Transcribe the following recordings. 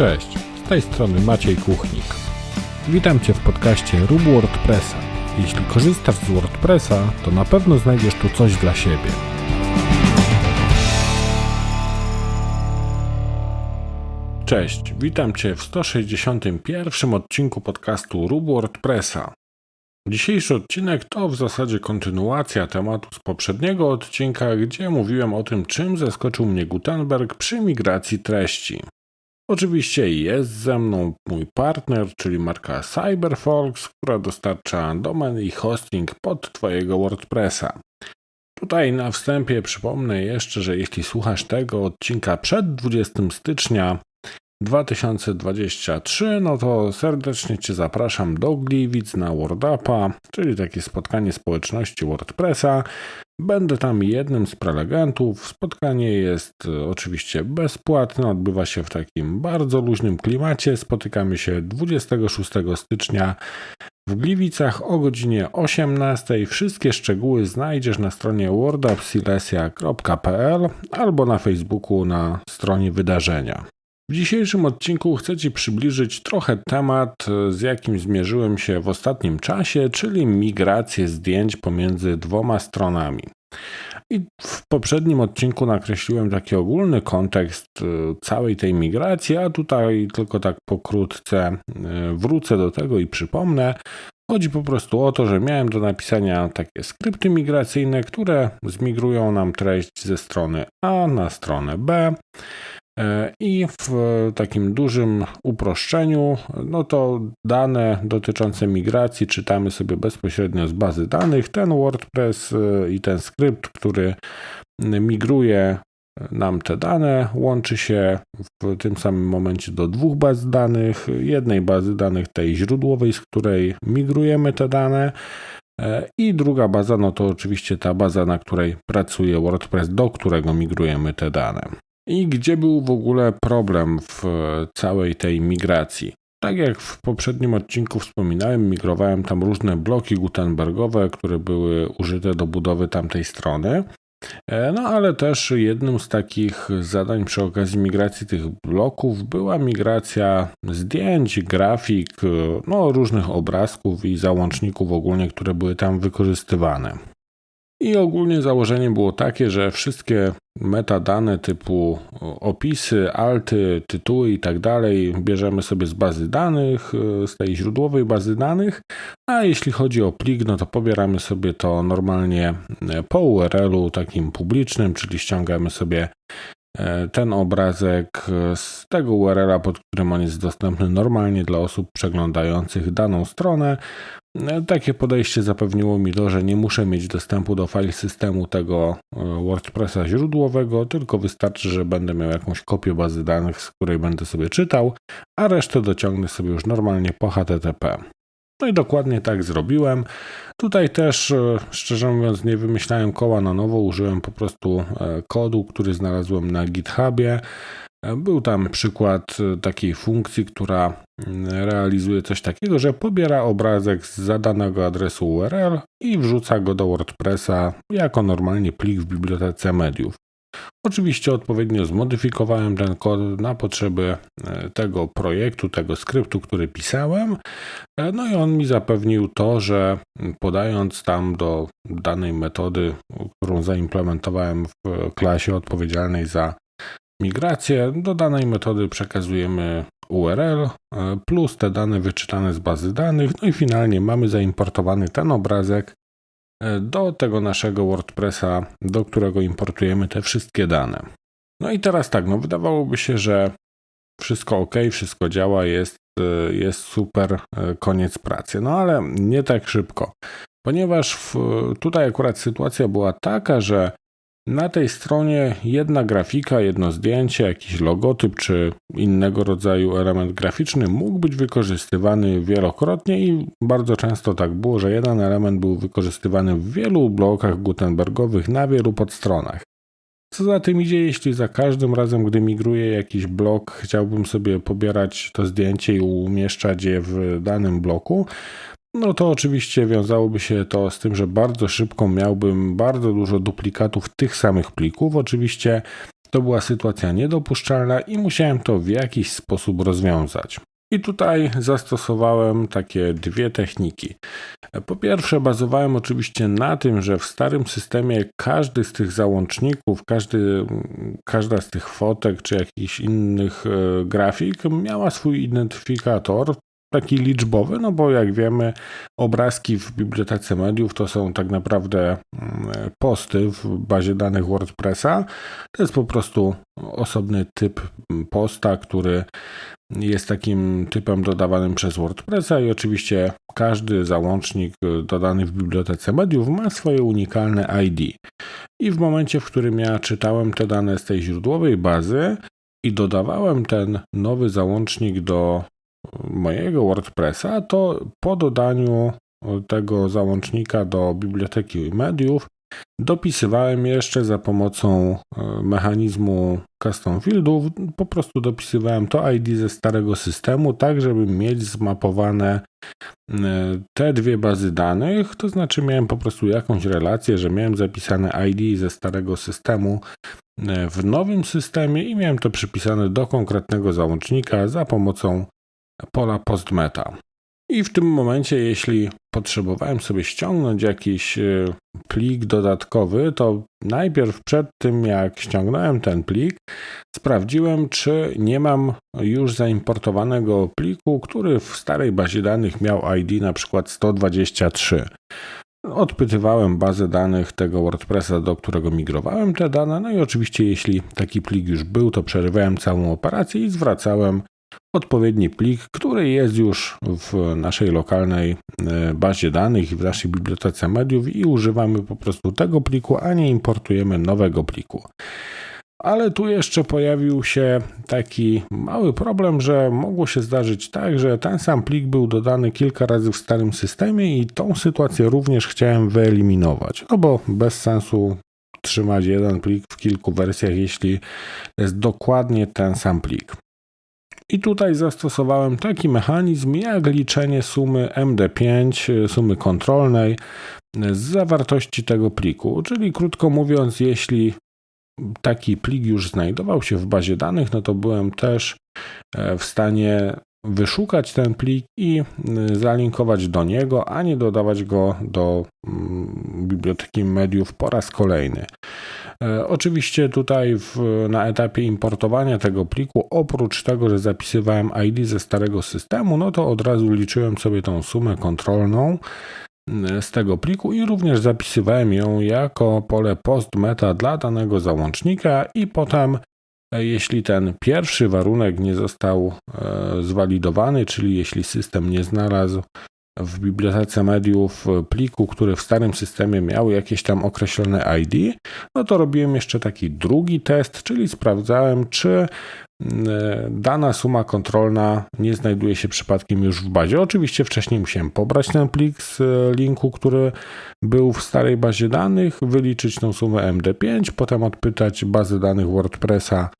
Cześć, z tej strony Maciej Kuchnik. Witam Cię w podcaście Rób WordPressa. Jeśli korzystasz z WordPressa, to na pewno znajdziesz tu coś dla siebie. Cześć, witam Cię w 161 odcinku podcastu Rób WordPressa. Dzisiejszy odcinek to w zasadzie kontynuacja tematu z poprzedniego odcinka, gdzie mówiłem o tym, czym zaskoczył mnie Gutenberg przy migracji treści. Oczywiście jest ze mną mój partner, czyli marka CyberForks, która dostarcza domen i hosting pod Twojego WordPressa. Tutaj na wstępie przypomnę jeszcze, że jeśli słuchasz tego odcinka przed 20 stycznia 2023, no to serdecznie Cię zapraszam do Gliwic na WordUpa, czyli takie spotkanie społeczności WordPressa. Będę tam jednym z prelegentów. Spotkanie jest e, oczywiście bezpłatne, odbywa się w takim bardzo luźnym klimacie. Spotykamy się 26 stycznia w Gliwicach o godzinie 18. Wszystkie szczegóły znajdziesz na stronie wordupsilesia.pl albo na Facebooku na stronie wydarzenia. W dzisiejszym odcinku chcę Ci przybliżyć trochę temat, z jakim zmierzyłem się w ostatnim czasie, czyli migrację zdjęć pomiędzy dwoma stronami. I w poprzednim odcinku nakreśliłem taki ogólny kontekst y, całej tej migracji, a tutaj tylko tak pokrótce y, wrócę do tego i przypomnę. Chodzi po prostu o to, że miałem do napisania takie skrypty migracyjne, które zmigrują nam treść ze strony A na stronę B. E, I w takim dużym uproszczeniu, no to dane dotyczące migracji czytamy sobie bezpośrednio z bazy danych. Ten WordPress e, i ten skrypt, który migruje nam te dane, łączy się w tym samym momencie do dwóch baz danych. Jednej bazy danych, tej źródłowej, z której migrujemy te dane. E, I druga baza, no to oczywiście ta baza, na której pracuje WordPress, do którego migrujemy te dane. I gdzie był w ogóle problem w całej tej migracji? Tak jak w poprzednim odcinku wspominałem, migrowałem tam różne bloki gutenbergowe, które były użyte do budowy tamtej strony. E, no ale też jednym z takich zadań przy okazji migracji tych bloków była migracja zdjęć, grafik, no różnych obrazków i załączników ogólnie, które były tam wykorzystywane. I ogólnie założenie było takie, że wszystkie metadane typu opisy, alty, tytuły i tak dalej bierzemy sobie z bazy danych, e, z tej źródłowej bazy danych, a jeśli chodzi o plik, no to pobieramy sobie to normalnie po URL-u takim publicznym, czyli ściągamy sobie ten obrazek z tego URL-a, pod którym on jest dostępny normalnie dla osób przeglądających daną stronę. E, takie podejście zapewniło mi to, że nie muszę mieć dostępu do file systemu tego e, WordPressa źródłowego, tylko wystarczy, że będę miał jakąś kopię bazy danych, z której będę sobie czytał, a resztę dociągnę sobie już normalnie po HTTP. No i dokładnie tak zrobiłem. Tutaj też, e, szczerze mówiąc, nie wymyślałem koła na nowo, użyłem po prostu kodu, który znalazłem na GitHubie. Był tam przykład e, takiej funkcji, która mm, realizuje coś takiego, że pobiera obrazek z zadanego adresu URL i wrzuca go do WordPressa jako normalnie plik w bibliotece mediów. Oczywiście odpowiednio zmodyfikowałem ten kod na potrzeby e, tego projektu, tego skryptu, który pisałem. E, no i on mi zapewnił to, że podając tam do danej metody, którą zaimplementowałem w klasie odpowiedzialnej za migrację. Do danej metody przekazujemy URL e, plus te dane wyczytane z bazy danych. No i finalnie mamy zaimportowany ten obrazek e, do tego naszego WordPressa, do którego importujemy te wszystkie dane. No i teraz tak, no wydawałoby się, że wszystko ok, wszystko działa, jest, e, jest super, koniec pracy. No ale nie tak szybko, ponieważ w, tutaj akurat sytuacja była taka, że na tej stronie jedna grafika, jedno zdjęcie, jakiś logotyp czy innego rodzaju element graficzny mógł być wykorzystywany wielokrotnie i bardzo często tak było, że jeden element był wykorzystywany w wielu blokach gutenbergowych na wielu podstronach. Co za tym idzie, jeśli za każdym razem, gdy migruję jakiś blok, chciałbym sobie pobierać to zdjęcie i umieszczać je w danym bloku, no to oczywiście wiązałoby się to z tym, że bardzo szybko miałbym bardzo dużo duplikatów tych samych plików. Oczywiście To była sytuacja niedopuszczalna i musiałem to w jakiś sposób rozwiązać. I tutaj zastosowałem takie dwie techniki. Po pierwsze, bazowałem oczywiście na tym, że w starym systemie każdy z tych załączników, każdy, każda z tych fotek czy jakichś innych e, grafik miała swój identyfikator, taki liczbowy, no bo jak wiemy, obrazki w bibliotece mediów to są tak naprawdę mm, posty w bazie danych WordPressa. To jest po prostu osobny typ posta, który jest takim typem dodawanym przez WordPressa i oczywiście każdy załącznik dodany w bibliotece mediów ma swoje unikalne ID. I w momencie, w którym ja czytałem te dane z tej źródłowej bazy i dodawałem ten nowy załącznik do mojego WordPressa, to po dodaniu tego załącznika do biblioteki mediów dopisywałem jeszcze za pomocą e, mechanizmu custom fieldów, po prostu dopisywałem to ID ze starego systemu, tak żeby mieć zmapowane e, te dwie bazy danych, to znaczy miałem po prostu jakąś relację, że miałem zapisane ID ze starego systemu e, w nowym systemie i miałem to przypisane do konkretnego załącznika za pomocą pola postmeta. I w tym momencie, jeśli potrzebowałem sobie ściągnąć jakiś e, plik dodatkowy, to najpierw przed tym, jak ściągnąłem ten plik, sprawdziłem, czy nie mam już zaimportowanego pliku, który w starej bazie danych miał ID na przykład 123. Odpytywałem bazę danych tego WordPressa, do którego migrowałem te dane, no i oczywiście jeśli taki plik już był, to przerywałem całą operację i zwracałem odpowiedni plik, który jest już w naszej lokalnej e, bazie danych i w naszej bibliotece mediów i używamy po prostu tego pliku, a nie importujemy nowego pliku. Ale tu jeszcze pojawił się taki mały problem, że mogło się zdarzyć tak, że ten sam plik był dodany kilka razy w starym systemie i tą sytuację również chciałem wyeliminować. No bo bez sensu trzymać jeden plik w kilku wersjach, jeśli jest dokładnie ten sam plik. I tutaj zastosowałem taki mechanizm jak liczenie sumy MD5, sumy kontrolnej z zawartości tego pliku. Czyli krótko mówiąc, jeśli taki plik już znajdował się w bazie danych, no to byłem też e, w stanie wyszukać ten plik i y, zalinkować do niego, a nie dodawać go do mm, biblioteki mediów po raz kolejny. E, oczywiście tutaj w, na etapie importowania tego pliku, oprócz tego, że zapisywałem ID ze starego systemu, no to od razu liczyłem sobie tą sumę kontrolną y, z tego pliku i również zapisywałem ją jako pole post meta dla danego załącznika i potem jeśli ten pierwszy warunek nie został e, zwalidowany, czyli jeśli system nie znalazł w bibliotece mediów pliku, który w starym systemie miał jakieś tam określone ID, no to robiłem jeszcze taki drugi test, czyli sprawdzałem, czy mm, e, dana suma kontrolna nie znajduje się przypadkiem już w bazie. Oczywiście wcześniej musiałem pobrać ten plik z e, linku, który był w starej bazie danych, wyliczyć tą sumę MD5, potem odpytać bazę danych WordPressa,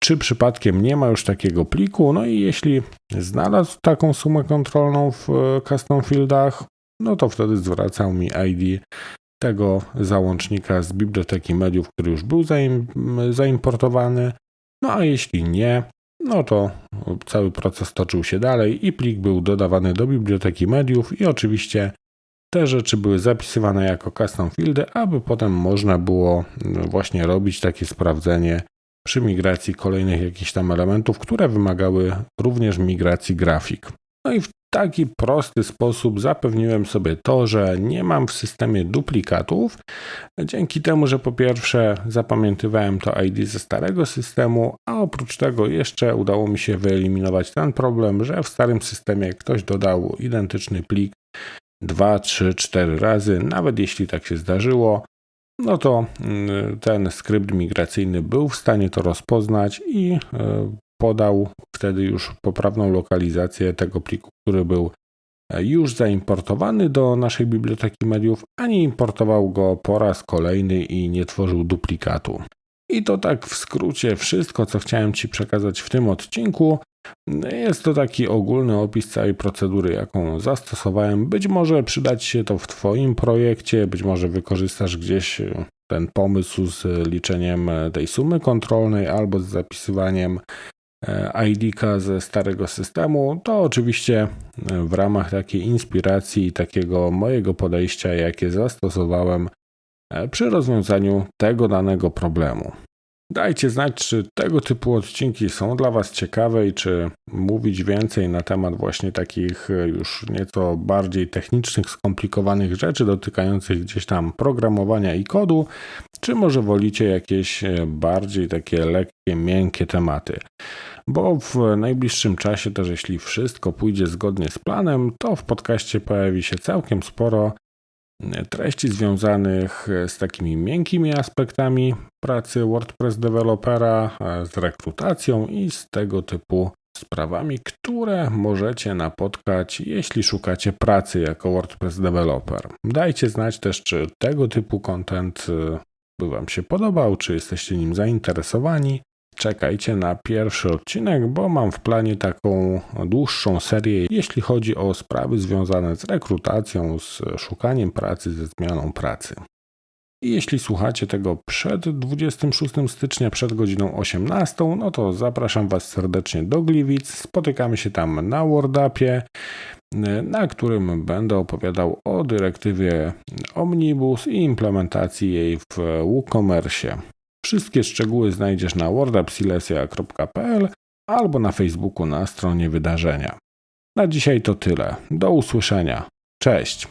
czy przypadkiem nie ma już takiego pliku. No i jeśli znalazł taką sumę kontrolną w e, custom fieldach, no to wtedy zwracał mi ID tego załącznika z biblioteki mediów, który już był zaim, zaimportowany. No a jeśli nie, no to cały proces toczył się dalej i plik był dodawany do biblioteki mediów i oczywiście te rzeczy były zapisywane jako custom fieldy, aby potem można było właśnie robić takie sprawdzenie przy migracji kolejnych jakichś tam elementów, które wymagały również migracji grafik. No i w taki prosty sposób zapewniłem sobie to, że nie mam w systemie duplikatów, dzięki temu, że po pierwsze zapamiętywałem to ID ze starego systemu, a oprócz tego jeszcze udało mi się wyeliminować ten problem, że w starym systemie ktoś dodał identyczny plik 2, 3, 4 razy, nawet jeśli tak się zdarzyło, no to mm, ten skrypt migracyjny był w stanie to rozpoznać i e, podał wtedy już poprawną lokalizację tego pliku, który był e, już zaimportowany do naszej biblioteki mediów, a nie importował go po raz kolejny i nie tworzył duplikatu. I to tak w skrócie wszystko, co chciałem Ci przekazać w tym odcinku. Jest to taki ogólny opis całej procedury, jaką zastosowałem. Być może przydać się to w Twoim projekcie, być może wykorzystasz gdzieś ten pomysł z liczeniem e, tej sumy kontrolnej albo z zapisywaniem e, ID-ka ze starego systemu, to oczywiście e, w ramach takiej inspiracji i takiego mojego podejścia, jakie zastosowałem e, przy rozwiązaniu tego danego problemu. Dajcie znać, czy tego typu odcinki są dla Was ciekawe i czy mówić więcej na temat właśnie takich e, już nieco bardziej technicznych, skomplikowanych rzeczy dotykających gdzieś tam programowania i kodu, czy może wolicie jakieś e, bardziej takie lekkie, miękkie tematy. Bo w najbliższym czasie też, jeśli wszystko pójdzie zgodnie z planem, to w podcaście pojawi się całkiem sporo treści związanych z takimi miękkimi aspektami pracy WordPress dewelopera, z rekrutacją i z tego typu sprawami, które możecie napotkać, jeśli szukacie pracy jako WordPress developer. Dajcie znać też, czy tego typu content y, by Wam się podobał, czy jesteście nim zainteresowani. Czekajcie na pierwszy odcinek, bo mam w planie taką dłuższą serię, jeśli chodzi o sprawy związane z rekrutacją, z szukaniem pracy, ze zmianą pracy. I jeśli słuchacie tego przed 26 stycznia, przed godziną 18, no to zapraszam Was serdecznie do Gliwic. Spotykamy się tam na WordUpie, na którym będę opowiadał o dyrektywie Omnibus i implementacji jej w WooCommerce. Wszystkie szczegóły znajdziesz na wordupsilesia.pl albo na Facebooku na stronie wydarzenia. Na dzisiaj to tyle. Do usłyszenia. Cześć.